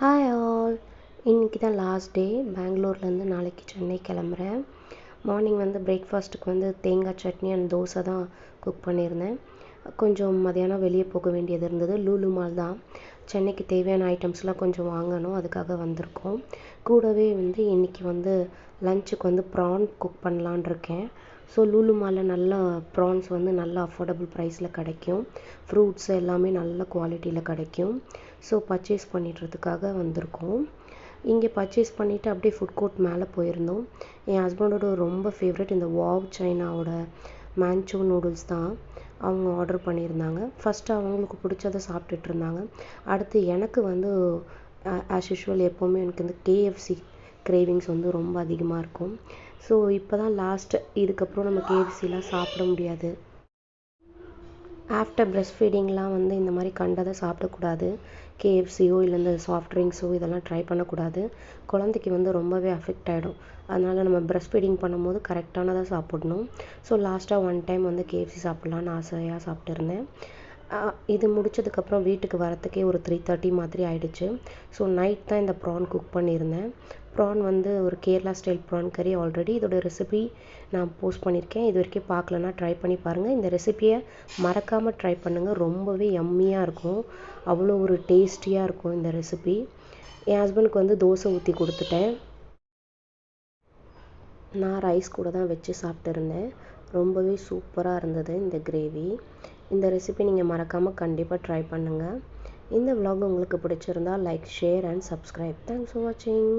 Hi all இன்றைக்கி தான் last day பெங்களூர்லேருந்து நாளைக்கு சென்னை கிளம்புறேன். மார்னிங் வந்து பிரேக்ஃபாஸ்ட்டுக்கு வந்து தேங்காய் சட்னி அண்ட் தோசை தான் குக் பண்ணியிருந்தேன். கொஞ்சம் மதியானம் வெளியே போக வேண்டியது இருந்தது. லூலு மால் தான். சென்னைக்கு தேவையான ஐட்டம்ஸ்லாம் கொஞ்சம் வாங்கணும். அதுக்காக வந்திருக்கோம். கூடவே வந்து இன்றைக்கி வந்து லஞ்சுக்கு வந்து ப்ரான் குக் பண்ணலான் இருக்கேன். ஸோ லூலு மாலில் நல்லா ப்ரான்ஸ் வந்து நல்ல அஃபோர்டபுள் ப்ரைஸில் கிடைக்கும். ஃப்ரூட்ஸ் எல்லாமே நல்ல குவாலிட்டியில் கிடைக்கும். ஸோ பர்ச்சேஸ் பண்ணிடுறதுக்காக வந்திருக்கோம். இங்கே பர்ச்சேஸ் பண்ணிவிட்டு அப்படியே ஃபுட் கோர்ட் மேலே போயிருந்தோம். என் ஹஸ்பண்டோட ரொம்ப ஃபேவரட் இந்த வாவ் சைனாவோட மேன்ச்சோ நூடுல்ஸ் தான் அவங்க ஆர்டர் பண்ணியிருந்தாங்க. ஃபஸ்ட்டு அவங்களுக்கு பிடிச்சத சாப்பிட்டுட்டு இருந்தாங்க. அடுத்து எனக்கு வந்து ஆஸ் யூஷுவல் எப்போவுமே எனக்கு இந்த கேஎஃப்சி கிரேவிங்ஸ் வந்து ரொம்ப அதிகமாக இருக்கும். ஸோ இப்போ தான் லாஸ்ட்டு இதுக்கப்புறம் நம்ம கேஎஃப்சிலாம் சாப்பிட முடியாது. ஆஃப்டர் ப்ரெஸ்ட் ஃபீடிங்லாம் வந்து இந்த மாதிரி கண்டதை சாப்பிடக்கூடாது. கேஎஃப்சியோ இல்லை இந்த சாஃப்ட் ட்ரிங்க்ஸோ இதெல்லாம் ட்ரை பண்ணக்கூடாது. குழந்தைக்கு வந்து ரொம்பவே அஃபெக்ட் ஆகிடும் அதனால் நம்ம ப்ரெஸ்ட் ஃபீடிங் பண்ணும்போது கரெக்டானதாக சாப்பிடணும். ஸோ லாஸ்ட்டாக ஒன் டைம் வந்து கேஎஃப்சி சாப்பிட்லான்னு ஆசையாக சாப்பிட்டுருந்தேன் இது முடிச்சதுக்கப்புறம் வீட்டுக்கு வரத்துக்கே ஒரு த்ரீ தேர்ட்டி மாதிரி ஆகிடுச்சு ஸோ நைட் தான் இந்த ப்ரான் குக் பண்ணியிருந்தேன். ப்ரான் வந்து ஒரு Kerala style prawn curry already இதோட ரெசிபி நான் போஸ்ட் பண்ணியிருக்கேன். இது வரைக்கும் பார்க்கலன்னா ட்ரை பண்ணி பாருங்கள் இந்த ரெசிப்பியை மறக்காமல் ட்ரை பண்ணுங்கள் ரொம்பவே எம்மியாக இருக்கும். அவ்வளோ ஒரு டேஸ்டியாக இருக்கும் இந்த ரெசிபி என் ஹஸ்பண்டுக்கு வந்து தோசை ஊற்றி கொடுத்துட்டேன். நான் ரைஸ் கூட தான் வச்சு சாப்பிட்டுருந்தேன் ரொம்பவே சூப்பராக இருந்தது இந்த கிரேவி இந்த ரெசிபி நீங்கள் மறக்காமல் கண்டிப்பாக ட்ரை பண்ணுங்கள் இந்த விலாக் உங்களுக்கு பிடிச்சிருந்தா like share and subscribe thanks for வாட்சிங்